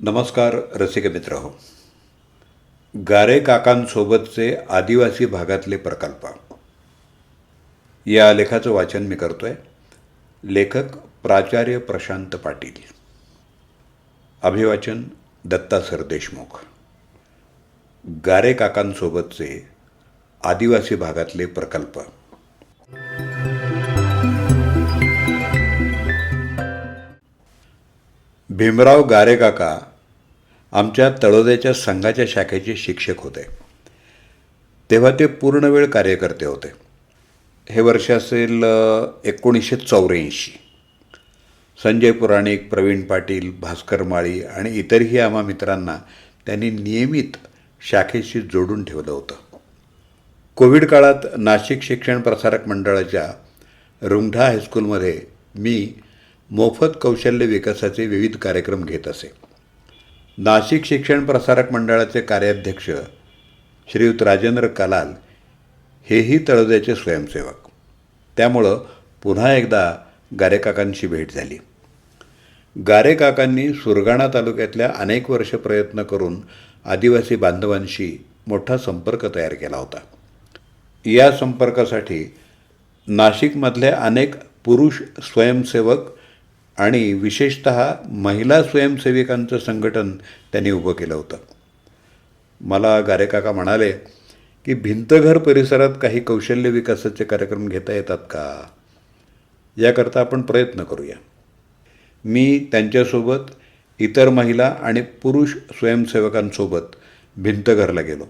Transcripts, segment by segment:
नमस्कार रसिक मित्र हो गारे काकांसोबतचे आदिवासी भागातले प्रकल्प. या लेखाचं वाचन मी करतोय लेखक प्राचार्य प्रशांत पाटील. अभिवाचन दत्ता सर देशमुख. गारे काकांसोबतचे आदिवासी भागातले प्रकल्प. भीमराव गारेकाका आमच्या तळोद्याच्या संघाच्या शाखेचे शिक्षक होते. तेव्हा ते पूर्णवेळ कार्यकर्ते होते. हे वर्ष असेल एकोणीसशे चौऱ्याऐंशी. संजय पुराणिक प्रवीण पाटील भास्कर माळी आणि इतरही आम्हा मित्रांना त्यांनी नियमित शाखेशी जोडून ठेवलं होतं. कोविड काळात नाशिक शिक्षण प्रसारक मंडळाच्या रुंगढा हायस्कूलमध्ये मी मोफत कौशल्य विकासाचे विविध कार्यक्रम घेत असे. नाशिक शिक्षण प्रसारक मंडळाचे कार्याध्यक्ष श्रीयुत राजेंद्र कलाल हेही तळोद्याचे स्वयंसेवक. त्यामुळं पुन्हा एकदा गारेकाकांशी भेट झाली. गारेकाकांनी सुरगाणा तालुक्यातल्या अनेक वर्ष प्रयत्न करून आदिवासी बांधवांशी मोठा संपर्क तयार केला होता. या संपर्कासाठी नाशिकमधले अनेक पुरुष स्वयंसेवक आणि विशेषत महिला स्वयंसेविकांचं संघटन त्यांनी उभं केलं होतं. मला गारेकाका म्हणाले की भिंतघर परिसरात काही कौशल्य विकासाचे कार्यक्रम घेता येतात का? याकरता आपण प्रयत्न करूया. मी त्यांच्यासोबत इतर महिला आणि पुरुष स्वयंसेवकांसोबत भिंतघरला गेलो.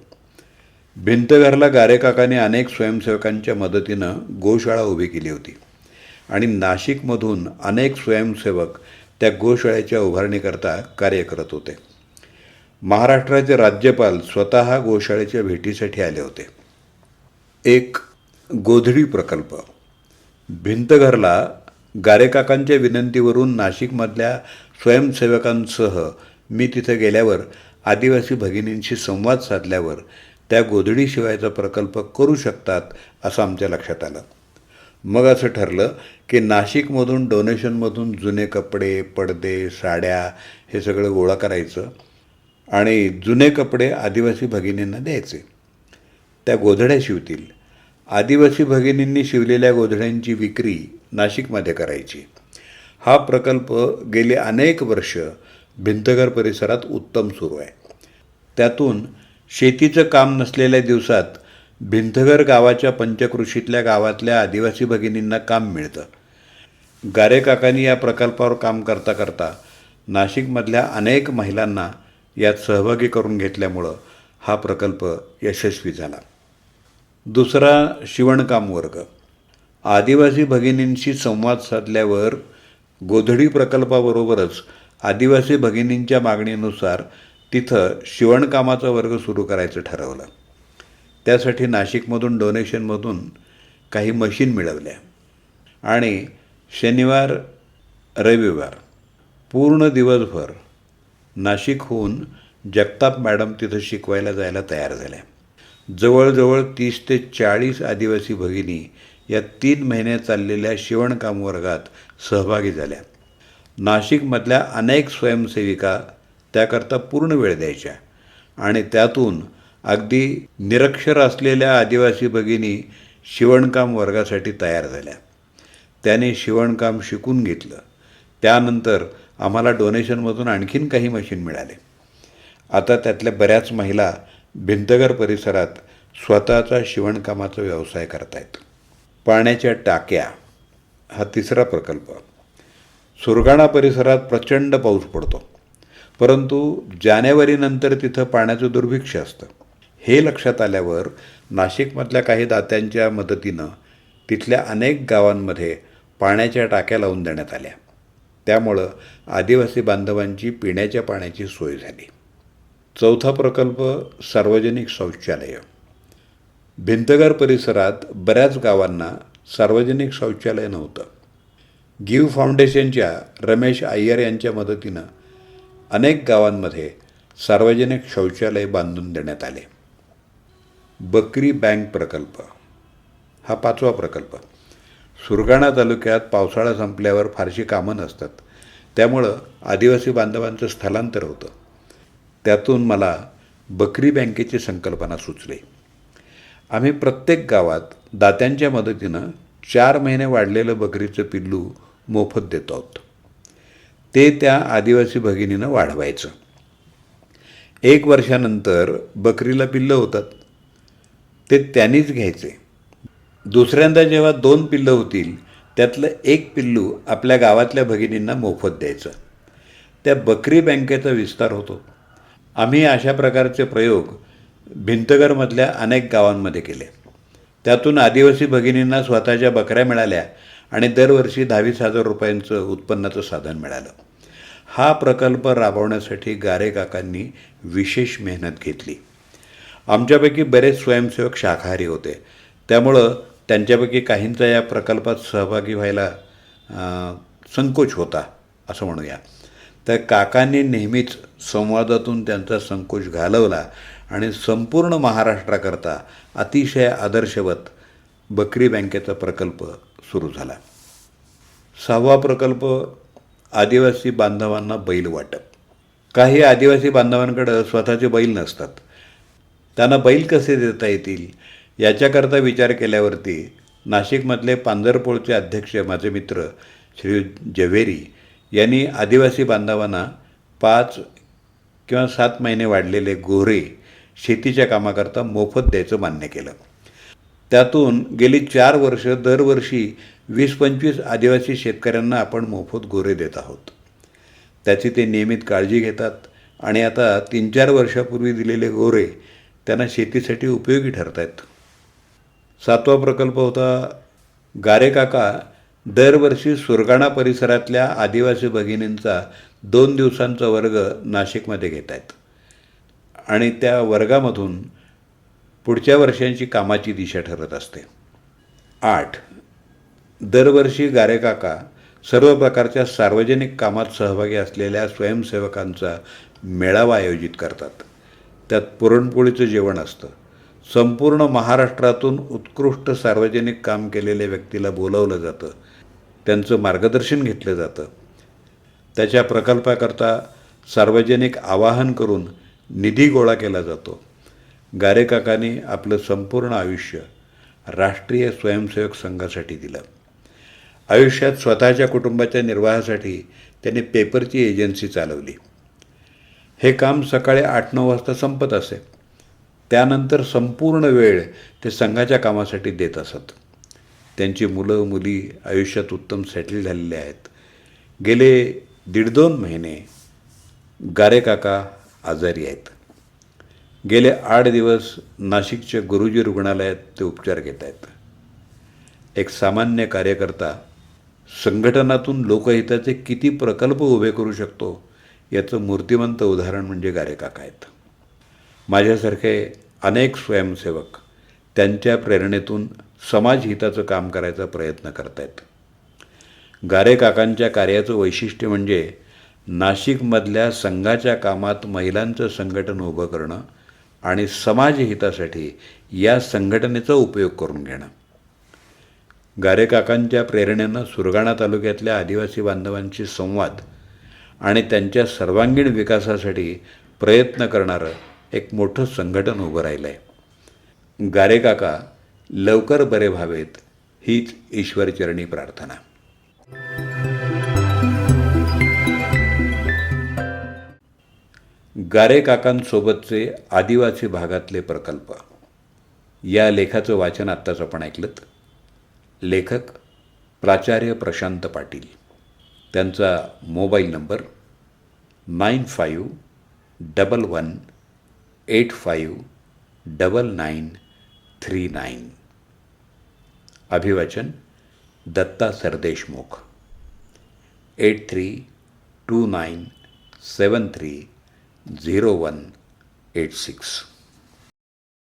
भिंतघरला गारेकाकाने अनेक स्वयंसेवकांच्या मदतीनं गोशाळा उभी केली होती. आणि नाशिकमधून अनेक स्वयंसेवक त्या गोशाळेच्या उभारणीकरता कार्य करत होते. महाराष्ट्राचे राज्यपाल स्वतः गोशाळेच्या भेटीसाठी आले होते. एक गोधडी प्रकल्प. भिंतघरला गारेकाकांच्या विनंतीवरून नाशिकमधल्या स्वयंसेवकांसह मी तिथं गेल्यावर आदिवासी भगिनींशी संवाद साधल्यावर त्या गोधडीशिवायचा प्रकल्प करू शकतात असं आमच्या लक्षात आलं. मग असं ठरलं की नाशिकमधून डोनेशनमधून जुने कपडे पडदे साड्या हे सगळं गोळा करायचं आणि जुने कपडे आदिवासी भगिनींना द्यायचे. त्या गोधड्या शिवतील. आदिवासी भगिनींनी शिवलेल्या गोधड्यांची विक्री नाशिकमध्ये करायची. हा प्रकल्प गेली अनेक वर्ष भिंतघर परिसरात उत्तम सुरू आहे. त्यातून शेतीचं काम नसलेल्या दिवसात भिंतघर गावाच्या पंचकृषीतल्या गावातल्या आदिवासी भगिनींना काम मिळतं. गारेकाकांनी या प्रकल्पावर काम करता करता नाशिकमधल्या अनेक महिलांना यात सहभागी करून घेतल्यामुळं हा प्रकल्प यशस्वी झाला. दुसरा शिवणकाम वर्ग. आदिवासी भगिनींशी संवाद साधल्यावर गोधडी प्रकल्पाबरोबरच आदिवासी भगिनींच्या मागणीनुसार तिथं शिवणकामाचा वर्ग सुरू करायचं ठरवलं. त्यासाठी नाशिकमधून डोनेशनमधून काही मशीन मिळवल्या. आणि शनिवार रविवार पूर्ण दिवसभर नाशिकहून जगताप मॅडम तिथं शिकवायला जायला तयार झाल्या. जवळजवळ तीस ते चाळीस आदिवासी भगिनी या तीन महिने चाललेल्या शिवणकाम वर्गात सहभागी झाल्या. नाशिकमधल्या अनेक स्वयंसेविका त्याकरता पूर्ण वेळ द्यायच्या आणि त्यातून अगदी निरक्षर असलेल्या आदिवासी भगिनी शिवणकाम वर्गासाठी तयार झाल्या. त्याने शिवणकाम शिकून घेतलं. त्यानंतर आम्हाला डोनेशनमधून आणखीन काही मशीन मिळाले. आता त्यातल्या बऱ्याच महिला भिंतघर परिसरात स्वतःचा शिवणकामाचा व्यवसाय करतायत. पाण्याच्या टाक्या हा तिसरा प्रकल्प. सुरगाणा परिसरात प्रचंड पाऊस पडतो. परंतु जानेवारीनंतर तिथं पाण्याचं दुर्भिक्ष असतं. हे लक्षात आल्यावर नाशिकमधल्या काही दात्यांच्या मदतीनं तिथल्या अनेक गावांमध्ये पाण्याच्या टाक्या लावून देण्यात आल्या. त्यामुळं आदिवासी बांधवांची पिण्याच्या पाण्याची सोय झाली. चौथा प्रकल्प सार्वजनिक शौचालय. भिंतगर परिसरात बऱ्याच गावांना सार्वजनिक शौचालय नव्हतं. गिव्ह फाउंडेशनच्या रमेश अय्यर यांच्या मदतीनं अनेक गावांमध्ये सार्वजनिक शौचालय बांधून देण्यात आले. बकरी बँक प्रकल्प. हा पाचवा प्रकल्प. सुरगाणा तालुक्यात पावसाळा संपल्यावर फारशी कामं नसतात. त्यामुळं आदिवासी बांधवांचं स्थलांतर होतं. त्यातून मला बकरी बँकेची संकल्पना सुचली. आम्ही प्रत्येक गावात दात्यांच्या मदतीनं चार महिने वाढलेलं बकरीचं पिल्लू मोफत देतो आहोत. ते त्या आदिवासी भगिनीनं वाढवायचं. एक वर्षानंतर बकरीला पिल्लं होतात. ते त्यांनीच घ्यायचे. दुसऱ्यांदा जेव्हा दोन पिल्लं होतील त्यातलं एक पिल्लू आपल्या गावातल्या भगिनींना मोफत द्यायचं. त्या बकरी बँकेचा विस्तार होतो. आम्ही अशा प्रकारचे प्रयोग भिंतगरमधल्या अनेक गावांमध्ये केले. त्यातून आदिवासी भगिनींना स्वतःच्या बकऱ्या मिळाल्या आणि दरवर्षी दहावीस हजार रुपयांचं उत्पन्नाचं साधन मिळालं. हा प्रकल्प राबवण्यासाठी गारे काकांनी विशेष मेहनत घेतली. आमच्यापैकी बरेच स्वयंसेवक शाकाहारी होते. त्यामुळं त्यांच्यापैकी काहींचा या प्रकल्पात सहभागी व्हायला संकोच होता असं म्हणूया. तर काकांनी नेहमीच संवादातून त्यांचा संकोच घालवला आणि संपूर्ण महाराष्ट्राकरता अतिशय आदर्शवत बकरी बँकेचा प्रकल्प सुरू झाला. सहावा प्रकल्प आदिवासी बांधवांना बैल वाटप. काही आदिवासी बांधवांकडं स्वतःचे बैल नसतात. त्यांना बैल कसे देता येतील याच्याकरता विचार केल्यावरती नाशिकमधले पांजरपोळचे अध्यक्ष माझे मित्र श्री जवेरी यांनी आदिवासी बांधवांना पाच किंवा सात महिने वाढलेले गोरे शेतीच्या कामाकरता मोफत द्यायचं मान्य केलं. त्यातून गेली चार वर्ष दरवर्षी वीस पंचवीस आदिवासी शेतकऱ्यांना आपण मोफत गोरे देत आहोत. त्याची ते नियमित काळजी घेतात आणि आता तीन चार वर्षापूर्वी दिलेले गोरे त्यांना शेतीसाठी उपयोगी ठरत आहेत सातवा प्रकल्प होता गारे काका दरवर्षी सुरगाणा परिसरातल्या आदिवासी भगिनींचा दोन दिवसांचा वर्ग नाशिकमध्ये घेत आहेत आणि त्या वर्गामधून पुढच्या वर्षांची कामाची दिशा ठरत असते. आठ दरवर्षी गारेकाका सर्व प्रकारच्या सार्वजनिक कामात सहभागी असलेल्या स्वयंसेवकांचा मेळावा आयोजित करतात. त्यात पुरणपोळीचं जेवण असतं. संपूर्ण महाराष्ट्रातून उत्कृष्ट सार्वजनिक काम केलेल्या व्यक्तीला बोलवलं जातं. त्यांचं मार्गदर्शन घेतलं जातं. त्याच्या प्रकल्पाकरता सार्वजनिक आवाहन करून निधी गोळा केला जातो. गारेकाकांनी आपलं संपूर्ण आयुष्य राष्ट्रीय स्वयंसेवक संघासाठी दिलं. आयुष्यात स्वतःच्या कुटुंबाच्या निर्वाहासाठी त्यांनी पेपरची एजन्सी चालवली. हे काम सकाळी आठ नऊ वाजता संपत असे. त्यानंतर संपूर्ण वेळ ते संघाच्या कामासाठी देत असत. त्यांची मुलं मुली आयुष्यात उत्तम सेटल झालेले आहेत. गेले दीड दोन महिने गारे काका आजारी आहेत. गेले आठ दिवस नाशिकच्या गुरुजी रुग्णालयात ते उपचार घेत आहेत. एक सामान्य कार्यकर्ता संघटनातून लोकहिताचे किती प्रकल्प उभे करू शकतो याचं मूर्तिमंत उदाहरण म्हणजे गारेकाका आहेत. माझ्यासारखे अनेक स्वयंसेवक त्यांच्या प्रेरणेतून समाजहिताचं काम करायचा प्रयत्न करत आहेत गारे काकांच्या कार्याचं वैशिष्ट्य म्हणजे नाशिकमधल्या संघाच्या कामात महिलांचं संघटन उभं करणं आणि समाजहितासाठी या संघटनेचा उपयोग करून घेणं. गारे काकांच्या प्रेरणेनं सुरगाणा तालुक्यातल्या आदिवासी बांधवांशी संवाद आणि त्यांच्या सर्वांगीण विकासासाठी प्रयत्न करणारं एक मोठं संघटन उभं राहिलं आहे गारे काका लवकर बरे व्हावेत हीच ईश्वरचरणी प्रार्थना. गारे काकांसोबतचे आदिवासी भागातले प्रकल्प. या लेखाचं वाचन आत्ताच आपण ऐकलं लेखक प्राचार्य प्रशांत पाटील. त्यांचा mobile number nine five double one eight five double nine three nine. अभिवाचन Datta Sardeshmukh. Eight three two nine seven three zero one eight six.